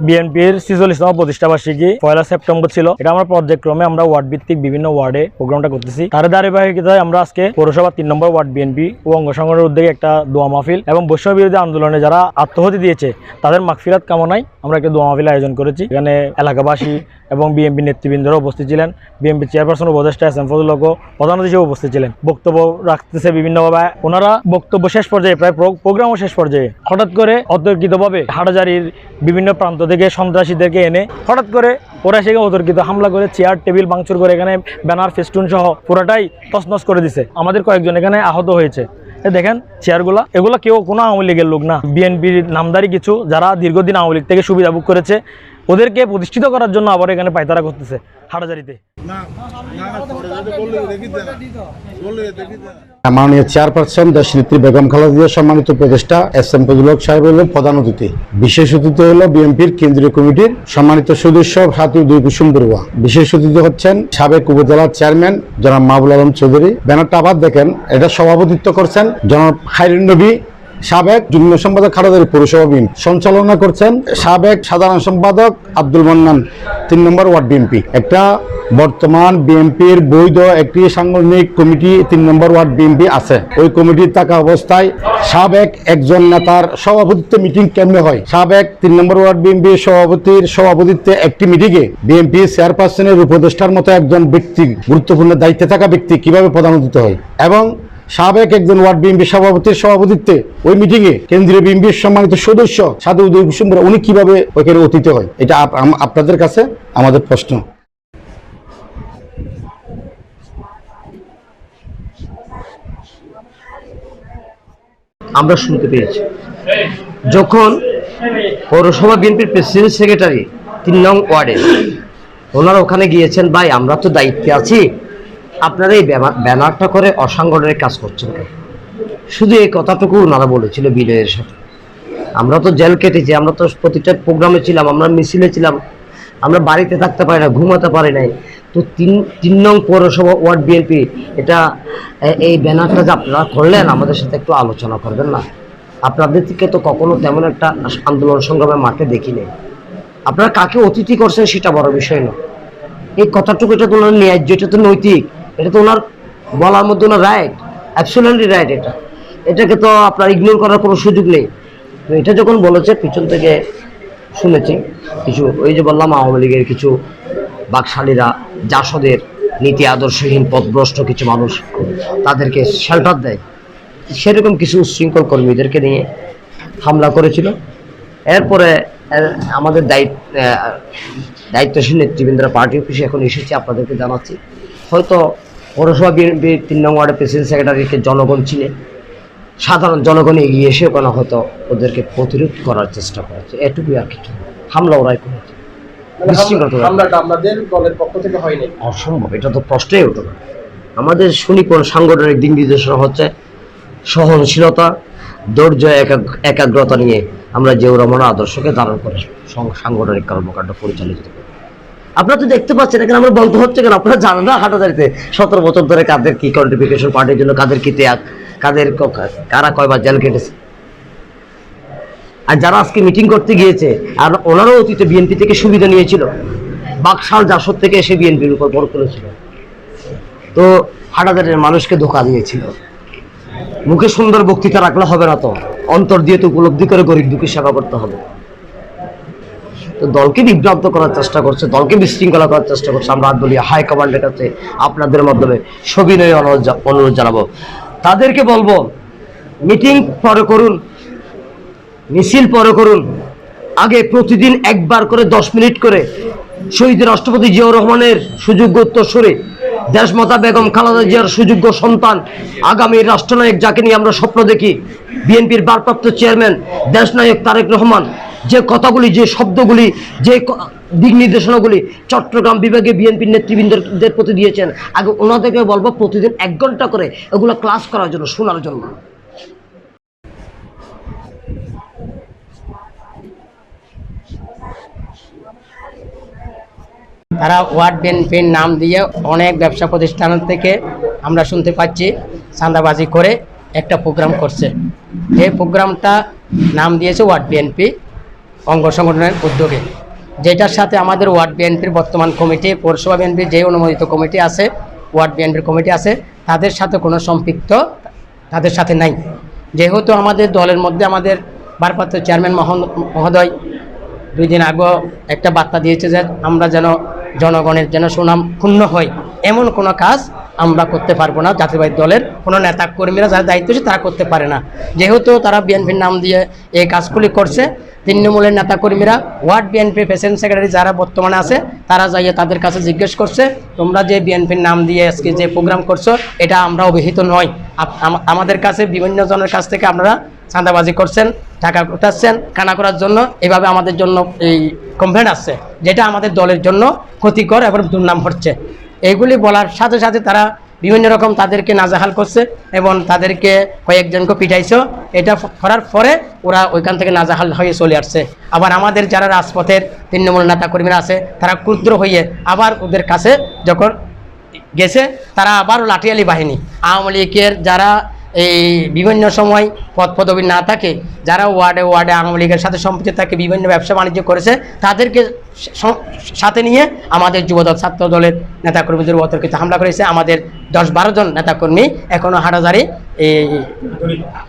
বিএনপির ছিচল্লিশতম প্রতিষ্ঠাবার্ষিকী পয়লা সেপ্টেম্বর ছিল। এটা আমরা পর্যায়ক্রমে আমরা ওয়ার্ড ভিত্তিক বিভিন্ন ওয়ার্ডে প্রোগ্রামটা করতেছি। তার ধারাবাহিকতায় আমরা আজকে পৌরসভা তিন নম্বর ওয়ার্ড বিএনপি ও অঙ্গ সংগঠনের উদ্যোগে একটা দোয়া মাহফিল এবং বৈষম্য বিরোধী আন্দোলনে যারা আত্মহতি দিয়েছে, তাদের মাগফিরাত কামনায় আমরা একটা দোয়া মাহফিল আয়োজন করেছি। এখানে এলাকাবাসী এবং বিএনপি নেতৃবৃন্দরা উপস্থিত ছিলেন। বিএনপি চেয়ারপারসন, উপদেষ্টা এস এম ফজল প্রধান অতিথি উপস্থিত ছিলেন। বক্তব্য রাখতেছে বিভিন্নভাবে। ওনারা বক্তব্য শেষ পর্যায়ে, প্রায় প্রো- প্রোগ্রামও শেষ পর্যায়ে। হঠাৎ করে অতর্কিতভাবে হাটাজারির বিভিন্ন প্রান্ত থেকে সন্ত্রাসীদেরকে এনে হঠাৎ করে ওরা সেখানে অতর্কিত হামলা করে, চেয়ার, টেবিল ভাঙচুর করে এখানে ব্যানার, ফেস্টুন সহ পুরোটাই তসনস করে দিছে। আমাদের কয়েকজন এখানে আহত হয়েছে। দেখেন চেয়ারগুলা, এগুলো কেউ কোনো আওয়ামী লীগের লোক না। বিএনপির নামদারি কিছু যারা দীর্ঘদিন আওয়ামী লীগ থেকে সুবিধা ভোগ করেছে ওদেরকে প্রতিষ্ঠিত করার জন্য আবার এখানে পায়তারা করতেছে হাটাজারিতে মাননীয় চেয়ারপারসন দেশনেত্রী বেগম খালেদা সম্মানিত উপদেষ্টা এস এম ফজল হক সাহেব হলেন প্রধান অতিথি। বিশেষ অতিথি হল বিএনপির কেন্দ্রীয় কমিটির সম্মানিত সদস্য হাতি দুই কুসুম বড়ুয়া। বিশেষ অতিথি হচ্ছেন সাবেক উপজেলার চেয়ারম্যান জনাব মাহবুল আলম চৌধুরী। ব্যানারটা আবার দেখেন এটা সভাপতিত্ব করছেন জনাব খাইরুন নবী সাবেক যুগ্ম সম্পাদক খালেদারি পৌরসভা বিএনপি সঞ্চালনা করছেন সাবেক সাধারণ সম্পাদক আব্দুল মান্নান, তিন নম্বর ওয়ার্ড বিএনপি একটা বর্তমান বিএনপির বৈধ একটি সাংগঠনিক কমিটি তিন নম্বর ওয়ার্ড বিএনপি আছে। ওই কমিটির থাকা অবস্থায় সাবেক একজন নেতার সভাপতিত্বে মিটিং কেমনে হয়? সাবেক তিন নম্বর ওয়ার্ড বিএনপি সভাপতির সভাপতিত্বে একটি মিটিংয়ে বিএনপি চেয়ারপারসনের উপদেষ্টার মতো একজন ব্যক্তি, গুরুত্বপূর্ণ দায়িত্বে থাকা ব্যক্তি কীভাবে প্রধান হয়? এবং সাবেক একজন ওয়ার্ড বিএনপি সভাপতির সভাপতিত্বে ওই মিটিংয়ে কেন্দ্রীয় বিএনপির সম্মানিত সদস্য সাধু উদয় কুসুমরা উনি কীভাবে ওইখানে অতীত হয়? এটা আপ- আপনাদের কাছে আমাদের প্রশ্ন। আমরা শুনতে পেয়েছি। যখন পৌরসভা বিএনপির প্রেসিডেন্ট সেক্রেটারি তিন নং ওয়ার্ডে ওনারা ওখানে গিয়েছেন, ভাই, আমরা তো দায়িত্বে আছি। আপনারা এই ব্যানা- ব্যানারটা করে অসাংগঠনিক কাজ করছেন শুধু এই কথাটুকু ওনারা বলেছিল বিনয়ের সাথে। আমরা তো জেল কেটেছি আমরা তো প্রতিটা প্রোগ্রামে ছিলাম, আমরা মিছিলে ছিলাম, আমরা বাড়িতে থাকতে পারি না, ঘুমাতে পারি নাই। তো তিন তিন নং পৌরসভা ওয়ার্ড বিএনপি, এটা এই ব্যানারটা যে আপনারা করলেন, আমাদের সাথে একটু আলোচনা করবেন না। আপনাদের থেকে তো কখনো তেমন একটা আন্দোলন সংগ্রামের মাঠে দেখি নাই। আপনারা কাকে অতিথি করছেন সেটা বড় বিষয় না এই কথাটুকু এটা তো ন্যায্য এটা তো নৈতিক। এটা তো ওনার বলার মধ্যে ওনার রাইট অ্যাবসোলেন্টলি রাইট এটা। এটাকে তো আপনার ইগনোর করার কোনো সুযোগ নেই। তো এটা যখন বলেছে, পিছন থেকে শুনেছি কিছু, ওই যে বললাম, আওয়ামী লীগের কিছু বাকশালীরা, জাসদের নীতি আদর্শহীন, পথভ্রষ্ট কিছু মানুষ, তাদেরকে শেল্টার দেয়। সেরকম কিছু উচ্ছৃঙ্খল কর্মীদেরকে নিয়ে হামলা করেছিল। এরপরে, এর আমাদের দায়িত্ব দায়িত্বশীল নেতৃবৃন্দরা পার্টি অফিসে এখন এসেছে, আপনাদেরকে জানাচ্ছি। হয়তো পৌরসভা বিএনপি তিন নং ওয়ার্ডের প্রেসিডেন্ট সেক্রেটারিকে জনগণ চিনে। সাধারণ জনগণ এগিয়ে এসে ওখানে হয়তো ওদেরকে প্রতিরোধ করার চেষ্টা করেছে। এটুকুই আর না। হামলা ওরাই করেছে। মানে অসম্ভব। এটা তো প্রশ্নই ওঠে না। আমাদের সুনিপুণ সাংগঠনিক দিক নির্দেশনা হচ্ছে? সহনশীলতা ধৈর্য একাগ- একাগ্রতা নিয়ে আমরা যে রমনা আদর্শকে ধারণ করে সাংগঠনিক কর্মকাণ্ড পরিচালিত করি আপনারা তো দেখতে পাচ্ছেন, এখানে আমরা বলতে হচ্ছে কেন? আপনারা জানেন না হাটাদারিতে সতেরো বছর ধরে কাদের কি কন্ট্রিবিউশন পার্টির জন্য, কাদের কি ত্যাগ, কাদের কারা কয়বার জেল কেটেছে আর যারা আজকে মিটিং করতে গিয়েছে, আর ওনারাও অতীতে বিএনপি থেকে সুবিধা নিয়েছিল, বাকশাল জাসদ থেকে এসে বিএনপির উপর বড় করেছিল। তো হাটাদারের মানুষকে ধোকা দিয়েছিল। মুখে সুন্দর বক্তৃতা রাখলে হবে না তো, অন্তর দিয়ে তো উপলব্ধি করে গরিব দুঃখী সেবা করতে হবে। তো দলকে বিভ্রান্ত করার চেষ্টা করছে, দলকে বিশৃঙ্খলা করার চেষ্টা করছে। আমরা দলীয় হাই কমান্ডের কাছে আপনাদের মাধ্যমে সবিনয় অনুরোধ অনুরোধ জানাব। তাদেরকে বলব, মিটিং পরে করুন, মিছিল পরে করুন। আগে প্রতিদিন একবার করে দশ মিনিট করে শহীদ রাষ্ট্রপতি জিয়াউর রহমানের সুযোগ্য উত্তরসূরি, দেশমাতা বেগম খালেদা জিয়ার সুযোগ্য সন্তান, আগামী রাষ্ট্রনায়ক যাকে নিয়ে আমরা স্বপ্ন দেখি, বিএনপির ভারপ্রাপ্ত চেয়ারম্যান, দেশনায়ক তারেক রহমান। যে কথাগুলি, যে শব্দগুলি, যে দিক নির্দেশনাগুলি চট্টগ্রাম বিভাগে বিএনপির নেতৃবৃন্দদের প্রতি দিয়েছেন, আগে ওনাদেরকে বলব প্রতিদিন এক ঘণ্টা করে এগুলো ক্লাস করার জন্য, শোনার জন্য। তারা ওয়ার্ড বিএনপির নাম দিয়ে অনেক ব্যবসা প্রতিষ্ঠান থেকে আমরা শুনতে পাচ্ছি, চাঁদাবাজি করে একটা প্রোগ্রাম করছে। এই প্রোগ্রামটা নাম দিয়েছে ওয়ার্ড বিএনপি। অঙ্গ সংগঠনের উদ্যোগে। যেটার সাথে আমাদের ওয়ার্ড বিএনপির বর্তমান কমিটি, পৌরসভা বিএনপির যে অনুমোদিত কমিটি আছে, ওয়ার্ড বিএনপির কমিটি আছে, তাদের সাথে কোনো সম্পৃক্ত তাদের সাথে নাই। যেহেতু আমাদের দলের মধ্যে আমাদের ভারপ্রাপ্ত চেয়ারম্যান মহোদয় দুই দিন আগেও একটা বার্তা দিয়েছে যে আমরা যেন জনগণের যেন সুনাম ক্ষুণ্ণ হয়, এমন কোনো কাজ আমরা করতে পারব না জাতীয়বাদী দলের কোনো নেতা কর্মীরা যারা দায়িত্ব আছে তারা করতে পারে না। যেহেতু তারা বিএনপির নাম দিয়ে এই কাজগুলি করছে, তৃণমূলের নেতা কর্মীরা, ওয়ার্ড বিএনপি প্রেসিডেন্ট সেক্রেটারি যারা বর্তমানে আছে, তারা যাইয়ে তাদের কাছে জিজ্ঞেস করছে, তোমরা যে বিএনপির নাম দিয়ে আজকে যে প্রোগ্রাম করছ, এটা আমরা অভিহিত নয় আমাদের কাছে বিভিন্ন জনের কাছ থেকে আপনারা চাঁদাবাজি করছেন, টাকা উঠাচ্ছেন কানা করার জন্য এভাবে আমাদের জন্য এই কমপ্লেন আসছে, যেটা আমাদের দলের জন্য ক্ষতিকর এবং দুর্নাম হচ্ছে। এইগুলি বলার সাথে সাথে তারা বিভিন্ন রকম তাদেরকে নাজাহাল করছে এবং তাদেরকে কয়েকজনকে পিঠাইছে এটা করার পরে ওরা ওইখান থেকে নাজাহাল হয়ে চলে আসছে। আবার আমাদের যারা রাজপথের তৃণমূল নেতা কর্মীরা আছে, তারা ক্ষুদ্র হয়ে আবার ওদের কাছে যখন গেছে, তারা আবারও লাঠিয়ালি বাহিনী, আওয়ামী লীগের যারা এই বিভিন্ন সময় পদ পদবি না থাকে, যারা ওয়ার্ডে ওয়ার্ডে আওয়ামী লীগের সাথে সম্পৃক্ত থাকে, বিভিন্ন ব্যবসা বাণিজ্য করেছে, তাদেরকে সাথে নিয়ে আমাদের যুবদল, ছাত্র দলের নেতাকর্মীদের অতর্কিত হামলা করেছে। আমাদের দশ বারো জন নেতাকর্মী এখনও হাটাজারি এই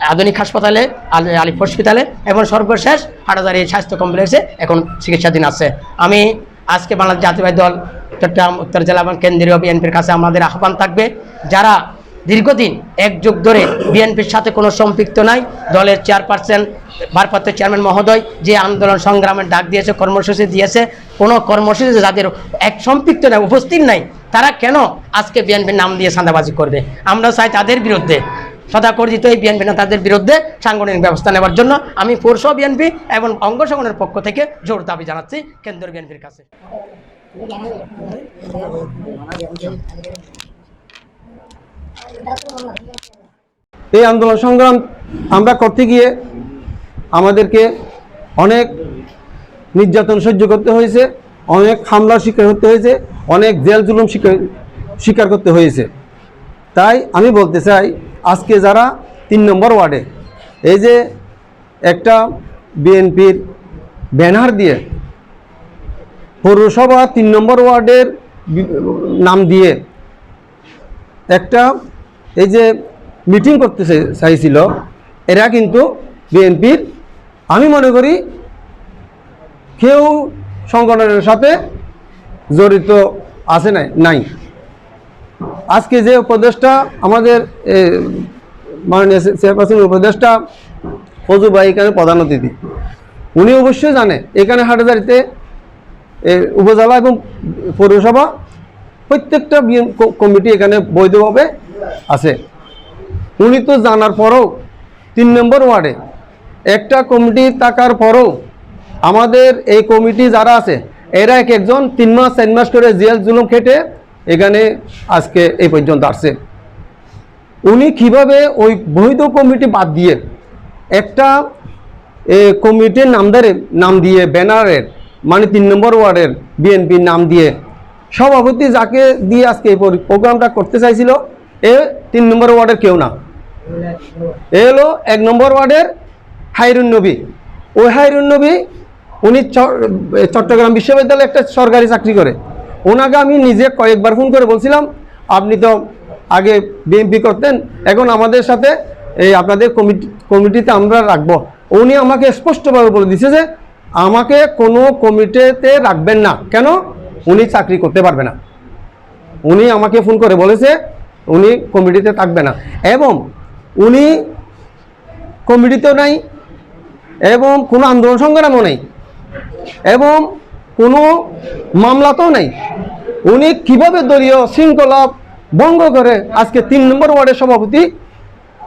আধুনিক হাসপাতালে, আলি- আলিফ হসপিটালে এবং সর্বশেষ হাটাজারি স্বাস্থ্য কমপ্লেক্সে এখন চিকিৎসাধীন আছে। আমি আজকে বাংলাদেশ জাতীয়বাদী দল, চট্টগ্রাম, উত্তর জেলা এবং কেন্দ্রীয় বিএনপির কাছে আমাদের আহ্বান থাকবে, যারা দীর্ঘদিন এক যুগ ধরে বিএনপির সাথে কোনো সম্পৃক্ত নাই। দলের চেয়ারপারসন, ভারপ্রাপ্ত চেয়ারম্যান মহোদয় যে আন্দোলন সংগ্রামের ডাক দিয়েছে, কর্মসূচি দিয়েছে, কোনো কর্মসূচিতে যাদের এক সম্পৃক্ত নাই, উপস্থিত নাই, তারা কেন আজকে বিএনপির নাম দিয়ে চাঁদাবাজি করবে? আমরা চাই তাদের বিরুদ্ধে, সদাকর্জিত এই বিএনপি নেতাদের বিরুদ্ধে সাংগঠনিক ব্যবস্থা নেওয়ার জন্য আমি পৌরসভা বিএনপি এবং অঙ্গ সংগঠনের পক্ষ থেকে জোর দাবি জানাচ্ছি কেন্দ্রীয় বিএনপির কাছে। এই আন্দোলন সংগ্রাম আমরা করতে গিয়ে আমাদেরকে অনেক নির্যাতন সহ্য করতে হয়েছে, অনেক হামলার শিকার হতে হয়েছে, অনেক জেল জুলুম শিকার স্বীকার করতে হয়েছে। তাই আমি বলতে চাই, আজকে যারা তিন নম্বর ওয়ার্ডে, এই যে একটা বিএনপির ব্যানার দিয়ে পৌরসভা তিন নম্বর ওয়ার্ডের নাম দিয়ে একটা এই যে মিটিং করতে চাই- চাইছিল, এরা কিন্তু বিএনপির, আমি মনে করি কেউ সংগঠনের সাথে জড়িত আছে নাই নাই। আজকে যে উপদেষ্টা আমাদের মাননীয় চেয়ারপারসন উপদেষ্টা ফজু ভাই এখানে প্রধান অতিথি, উনি অবশ্যই জানে, এখানে হাটাজারিতে উপজেলা এবং পৌরসভা প্রত্যেকটা কমিটি এখানে বৈধভাবে আছে। উনি তো জানার পরেও তিন নম্বর ওয়ার্ডে। একটা কমিটি থাকার পরেও আমাদের এই কমিটি যারা আছে, এরা এক একজন তিন মাস, চার মাস করে জেল জুলুম খেটে এখানে আজকে এই পর্যন্ত আসছে। উনি কীভাবে ওই বৈধ কমিটি বাদ দিয়ে একটা কমিটির নামদারে নাম দিয়ে ব্যানারের মানে তিন নম্বর ওয়ার্ডের বিএনপির নাম দিয়ে সভাপতি যাকে দিয়ে আজকে এই প্রোগ্রামটা করতে চাইছিল এ তিন নম্বর ওয়ার্ডের কেউ না। এ হলো এক নম্বর ওয়ার্ডের হাইরুন নবী। ওই হাইরুন নবী, উনি চট্টগ্রাম বিশ্ববিদ্যালয়ে একটা সরকারি চাকরি করে। ওনাকে আমি নিজে কয়েকবার ফোন করে বলছিলাম, আপনি তো আগে বিএনপি করতেন, এখন আমাদের সাথে এই আপনাদের কমিটি, কমিটিতে আমরা রাখব। উনি আমাকে স্পষ্টভাবে বলে দিছে যে, আমাকে কোনো কমিটিতে রাখবেন না। কেন? উনি চাকরি করতে পারবে না। উনি আমাকে ফোন করে বলেছে উনি কমিটিতে থাকবে না। এবং উনি কমিটিতেও নাই, এবং কোনো আন্দোলন সংগ্রামও নেই, এবং কোনো মামলাতেও নেই। উনি কীভাবে দলীয় শৃঙ্খলা ভঙ্গ করে আজকে তিন নম্বর ওয়ার্ডের সভাপতি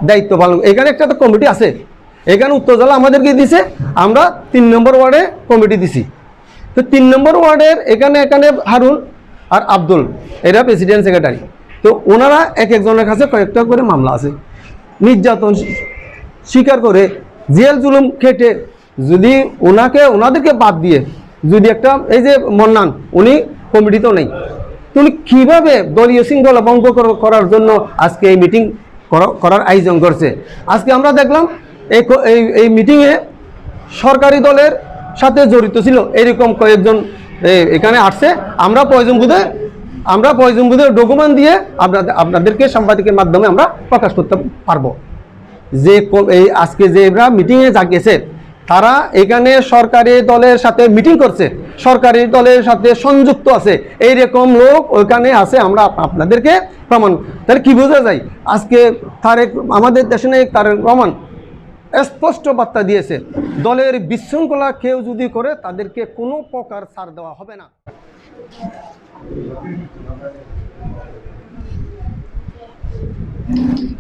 দায়িত্ব পালন এখানে একটা তো কমিটি আছে। এখানে উত্তরজেলা আমাদেরকে দিছে, আমরা তিন নম্বর ওয়ার্ডে কমিটি দিছি। তো তিন নম্বর ওয়ার্ডের এখানে এখানে হারুন আর আব্দুল, এরা প্রেসিডেন্ট সেক্রেটারি তো ওনারা এক একজনের কাছে কয়েকটা করে মামলা আছে। নির্যাতন স্বীকার করে জেল জুলুম খেটে যদি ওনাকে, ওনাদেরকে বাদ দিয়ে যদি একটা, এই যে মন্নান, উনি কমিটিতেও নেই। তো উনি কীভাবে দলীয় শৃঙ্খলা ভঙ্গ কর- করার জন্য আজকে এই মিটিং করার আয়োজন করছে? আজকে আমরা দেখলাম এই এই মিটিংয়ে সরকারি দলের সাথে জড়িত ছিল। এরকম কয়েকজন এখানে আসছে। আমরা প্রয়োজন বুধে আমরা প্রয়োজন বুধে ডকুমেন্ট দিয়ে আপনাদের, আপনাদেরকে সাংবাদিকের মাধ্যমে আমরা প্রকাশ করতে পারব। যে এই আজকে যে এরা মিটিংয়ে যা গেছে তারা এখানে সরকারি দলের সাথে মিটিং করছে, সরকারি দলের সাথে সংযুক্ত আছে, এইরকম লোক ওইখানে আছে, আমরা আপনাদেরকে প্রমাণ তাহলে কি বোঝা যায়? আজকে তারেক আমাদের দেশে নায়ক তারেক রহমান। স্পষ্ট বার্তা দিয়েছে, দলের বিশৃঙ্খলা কেউ যদি করে, তাদেরকে কোনো প্রকার ছাড় দেওয়া হবে না। Thank you.